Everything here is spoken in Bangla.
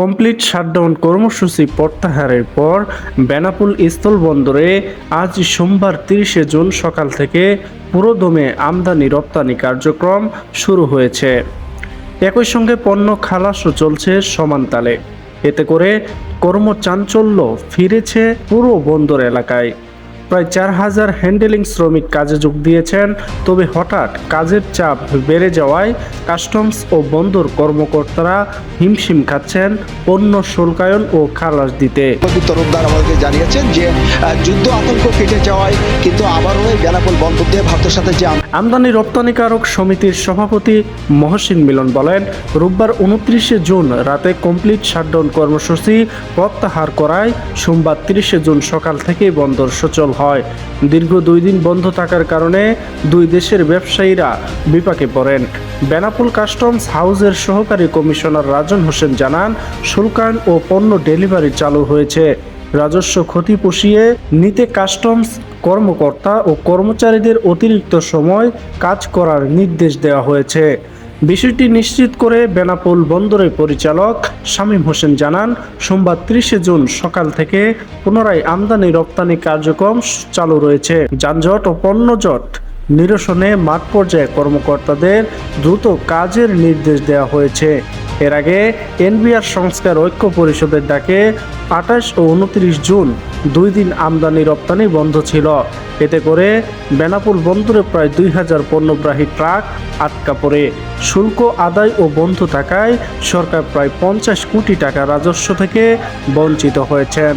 কমপ্লিট শাটডাউন কর্মসূচি প্রত্যাহারের পর বেনাপুল স্থলবন্দরে আজ সোমবার তিরিশে জুন সকাল থেকে পুরোদমে আমদানি রপ্তানি কার্যক্রম শুরু হয়েছে। একই সঙ্গে পণ্য খালাসও চলছে সমানতালে এতে করে কর্মচাঞ্চল্য ফিরেছে পুরো বন্দর এলাকায়। প্রায় চার হাজার হ্যান্ডেলিং শ্রমিক কাজে যোগ দিয়েছেন তবে হঠাৎ কাজের চাপ বেড়ে যাওয়ায় কাস্টমস ও বন্দর কর্মকর্তারা হিমশিম খাচ্ছেন পণ্য শুল্কায়ন ও খালাস দিতে। তরফদার আমাদেরকে জানিয়েছেন যে যুদ্ধ আতঙ্ক কেটে যাওয়ায় কিন্তু আবারও এই বন্দর দিয়ে ভারতের সাথে যে আমদানি রপ্তানিকারক সমিতির সভাপতি মহসিন মিলন বলেন রোববার উনত্রিশে জুন রাতে কমপ্লিট শাটডাউন কর্মসূচি প্রত্যাহার করায় সোমবার তিরিশে জুন সকাল থেকেই বন্দর সচল হয়। দীর্ঘ দুই দিন বন্ধ থাকার কারণে দুই দেশের ব্যবসায়ীরা বিপাকে পড়েন। বেনাপুল কাস্টমস হাউসের সহকারী কমিশনার রাজন হোসেন জানান, শুল্কায়ন ও পণ্য ডেলিভারি চালু হয়েছে। রাজস্ব ক্ষতি পুষিয়ে নিতে কাস্টমস কর্মকর্তা ও কর্মচারীদের অতিরিক্ত সময় কাজ করার নির্দেশ দেওয়া হয়েছে। বিষয়টি নিশ্চিত করে বেনাপোল বন্দরের পরিচালক শামীম হোসেন জানান, সোমবার ত্রিশে জুন সকাল থেকে পুনরায় আমদানি রপ্তানি কার্যক্রম চালু রয়েছে। যানজট ও পণ্যজট নিরসনে মাঠ পর্যায়ে কর্মকর্তাদের দ্রুত কাজের নির্দেশ দেওয়া হয়েছে। এর আগে এনবিআর সংস্কার ঐক্য পরিষদের ডাকে আঠাশ ও উনত্রিশ জুন দুই দিন আমদানি রপ্তানি বন্ধ ছিল। এতে করে বেনাপুল বন্দরে প্রায় দুই হাজার পণ্যগ্রাহী ট্রাক আটকা পড়ে। শুল্ক আদায় ও বন্ধ থাকায় সরকার প্রায় পঞ্চাশ কোটি টাকা রাজস্ব থেকে বঞ্চিত হয়েছেন।